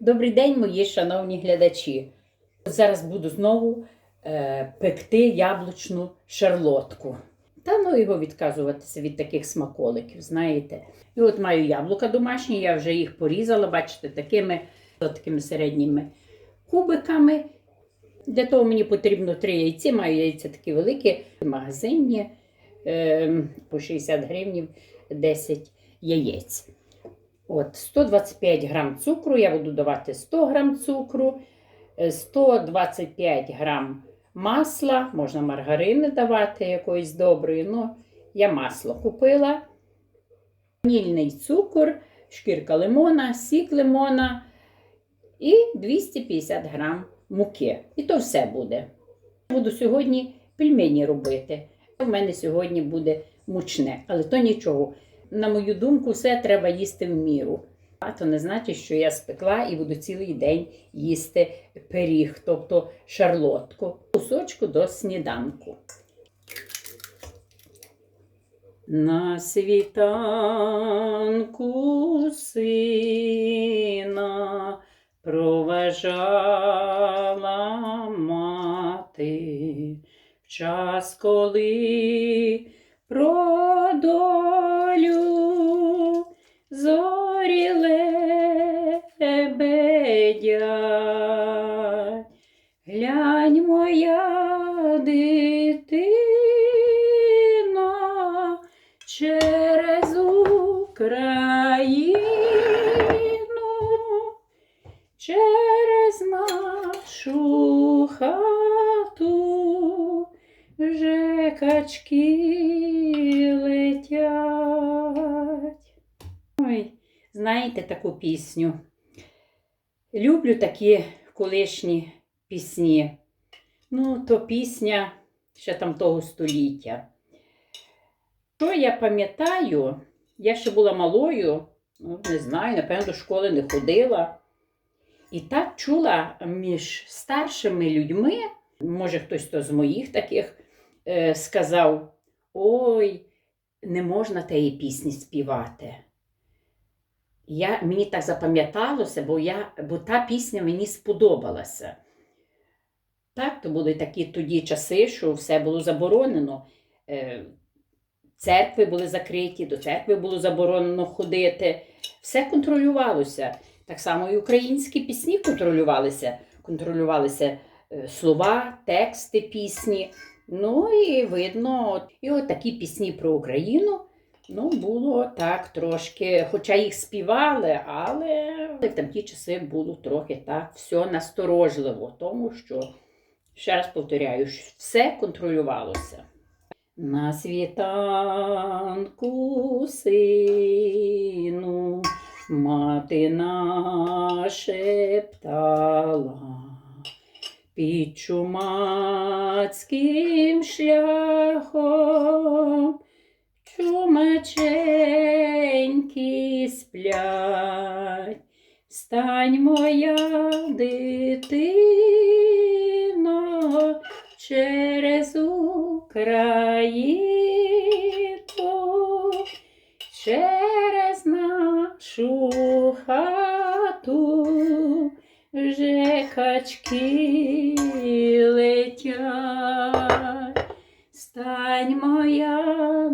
Добрий день, мої шановні глядачі. Зараз буду знову е, пекти яблучну шарлотку. Та ну його відказуватися від таких смаколиків, знаєте. І от маю яблука домашні, я вже їх порізала, бачите, такими, такими середніми кубиками. Для того мені потрібно три яйці, маю яйця такі великі, магазинні, е, по 60 гривень 10 яєць. От, 125 грам цукру, я буду давати 100 грам цукру, е, 125 грам масла, можна маргарини давати якоїсь доброї, ну я масло купила. Ванільний цукор, шкірка лимона, сік лимона і 250 грам муки. І то все буде. Буду сьогодні пельмені робити. У мене сьогодні буде мучне, але то нічого. На мою думку, все треба їсти в міру. А то не значить, що я спекла і буду цілий день їсти пиріг, тобто шарлотку, кусочку до сніданку. На світанку сина проважала мати в час, коли про лебедять. Глянь, моя дитина через Україну, через нашу хату вже качки летять. Ой, знаєте таку пісню? Люблю такі колишні пісні. Ну, то пісня ще там того століття. Що я пам'ятаю, я ще була малою, ну, не знаю, напевно, до школи не ходила. І так чула між старшими людьми, може хтось то з моїх таких е, сказав: ой, не можна тієї пісні співати. Я, мені так запам'яталося, бо, я, бо та пісня мені сподобалася. Так, то були такі тоді часи, що все було заборонено. Е, Церкви були закриті, до церкви було заборонено ходити. Все контролювалося. Так само і українські пісні контролювалися. Контролювалися е, слова, тексти пісні. Ну і видно, і от такі пісні про Україну. Ну, було так трошки, хоча їх співали, але в ті часи було трохи так все насторожливо, тому що, ще раз повторяю, все контролювалося. На світанку сину мати нашептала, під чумацьким шляхом чумаченьки сплять. Стань моя дитино через Україну, через нашу хату вже качки летять. Стань моя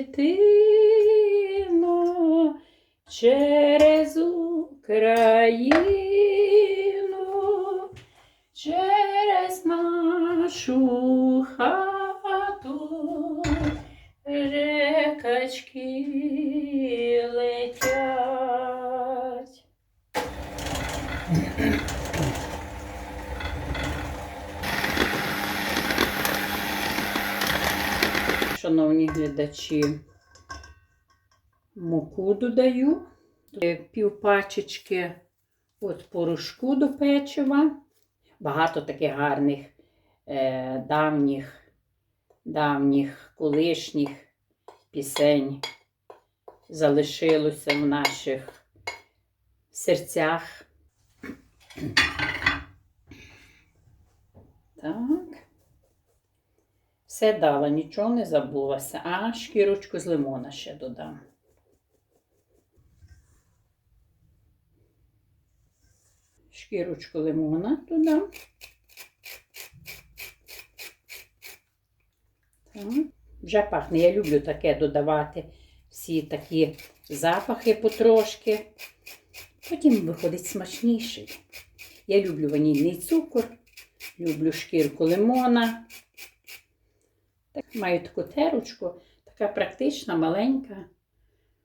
дитино через Україну, через нашу хату рекачки Шановні глядачі, муку додаю, Е, пів пачечки от порошку до печива. Багато таких гарних е, давніх, давніх колишніх пісень залишилося в наших серцях. Так. Все дала, нічого не забулася. А шкірочку з лимона ще додам. шкірочку лимона туди. Так. Вже пахне. Я люблю таке додавати всі такі запахи потрошки. Потім виходить смачніший. Я люблю ванільний цукор, люблю шкірку лимона. Так, маю таку терочку, така практична, маленька.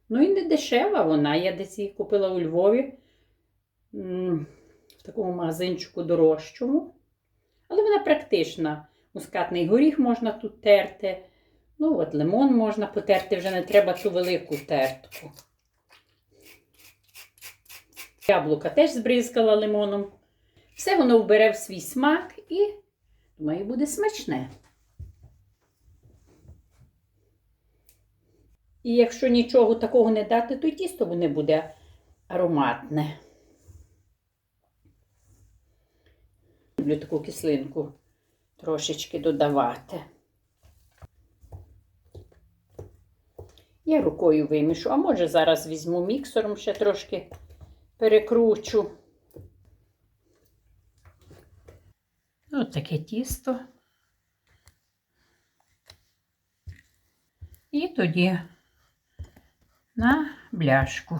Ну і не дешева вона. Я десь її купила у Львові в такому магазинчику дорожчому. Але вона практична. Мускатний горіх можна тут терти. Ну, от лимон можна потерти, вже не треба ту велику тертку. Яблука теж збризкала лимоном. Все воно вбере в свій смак і, думаю, буде смачне. І якщо нічого такого не дати, то тісто не буде ароматне. Люблю таку кислинку трошечки додавати. Я рукою вимішу, а може зараз візьму міксером ще трошки перекручу. Ось таке тісто. І тоді на бляшку.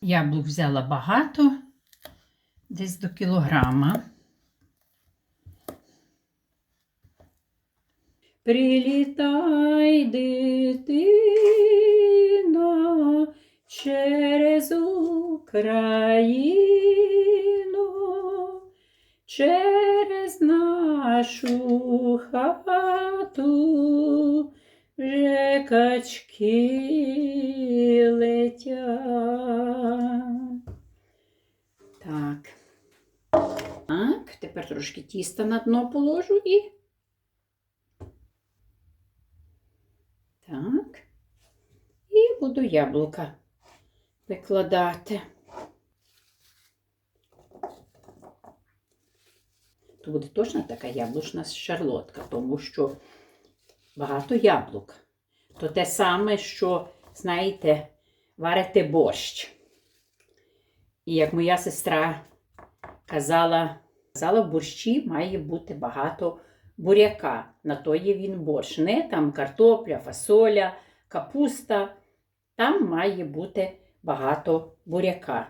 Яблук взяла багато, десь до кілограма. Прилітай, дитино, через Україну, через нашу хату вже качки летять. Так. Так, тепер трошки тіста на дно положу і. Так. І буду яблука викладати. То буде точно така яблучна шарлотка, тому що багато яблук. То те саме, що, знаєте, варите борщ. І як моя сестра казала, казала, в борщі має бути багато буряка. На то є він борщ. Не там картопля, фасоля, капуста. Там має бути багато буряка.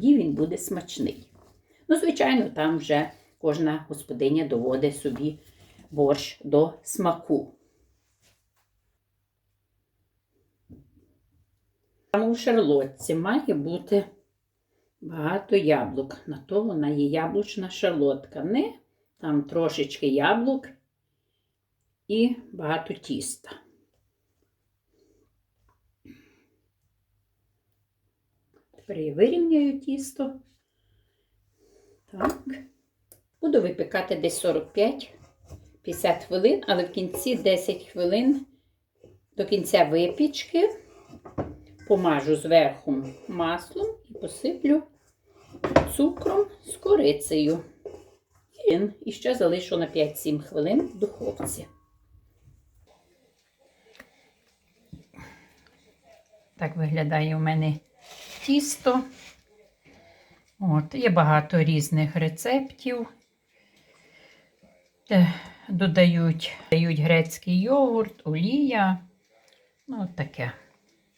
І він буде смачний. Ну, звичайно, там вже кожна господиня доводить собі борщ до смаку. Там у шарлотці має бути багато яблук. На то вона є яблучна шарлотка. Не там трошечки яблук і багато тіста. Тепер я вирівняю тісто. Так. Буду випікати десь 45-50 хвилин, але в кінці 10 хвилин до кінця випічки помажу зверху маслом і посиплю цукром з корицею. І ще залишу на 5-7 хвилин в духовці. Так виглядає у мене тісто. От, Є багато різних рецептів. Де додають дають грецький йогурт, олія. Ну, от таке.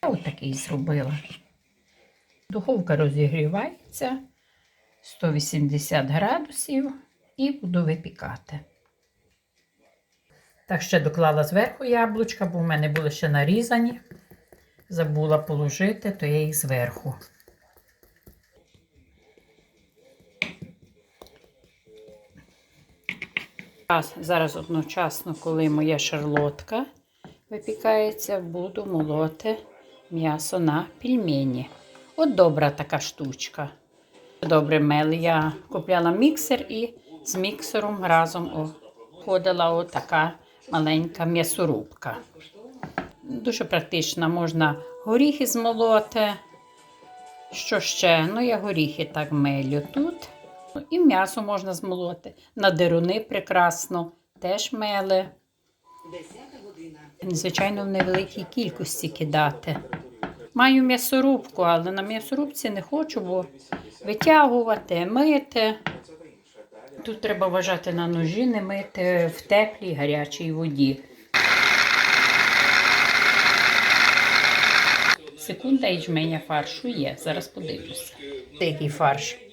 От такий зробила. Духовка розігрівається 180 градусів і буду випікати. Так, ще доклала зверху яблучка, бо в мене були ще нарізані. Забула положити, то я їх зверху. Зараз одночасно, коли моя шарлотка випікається, буду молоти м'ясо на пельмені. От добра така штучка. Добре мел. Я купляла міксер і з міксером разом ходила отака маленька м'ясорубка. Дуже практично можна горіхи змолоти. Що ще? Ну, я горіхи так мелю тут. І м'ясо можна змолоти. На деруни прекрасно теж мели. Звичайно, в невеликій кількості кидати. Маю м'ясорубку, але на м'ясорубці не хочу, бо витягувати, мити. Тут треба вважати на ножі, не мити в теплій гарячій воді. Секунда і жменя фаршу є. Зараз подивлюся. Який фарш.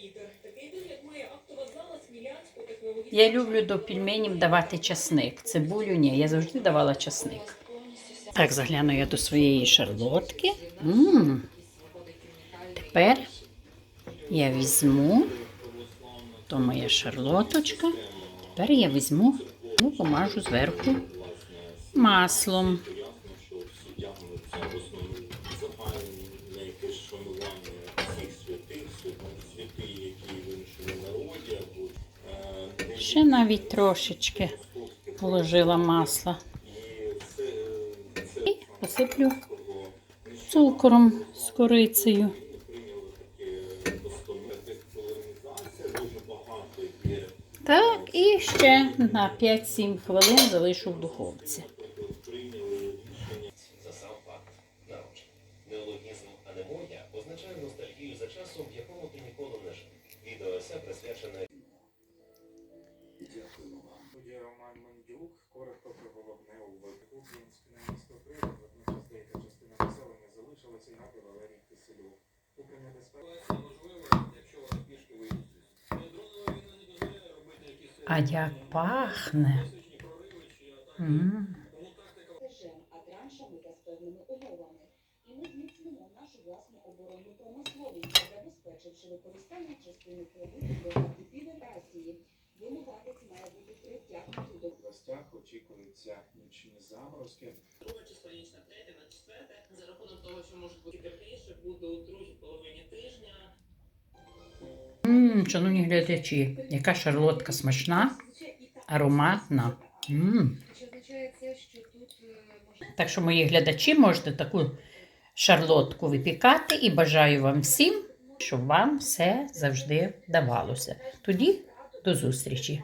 Я люблю до пельменів давати часник. Цибулю ні, я завжди давала часник. Так, загляну я до своєї шарлотки. м Тепер я візьму, то моя шарлоточка. Тепер я візьму, ну, помажу зверху маслом. Ще навіть трошечки положила масла. І посиплю цукром з корицею. Так, і ще на 5-7 хвилин залишу в духовці. А як пахне. М. оборонну промисловість, забезпечивши використання частини продуктів до федерації. Вимагатець має бути притягнутий до В областях очікуються нічні заморозки. Друга числа ніч на третє, на четверте, за рахунок того, що може бути тепліше, буде у другій половині тижня. М, Шановні глядачі, яка шарлотка смачна, ароматна. М. Чи означає це, що тут може Так що, мої глядачі, можете таку шарлотку випікати і бажаю вам всім, щоб вам все завжди вдавалося. Тоді до зустрічі.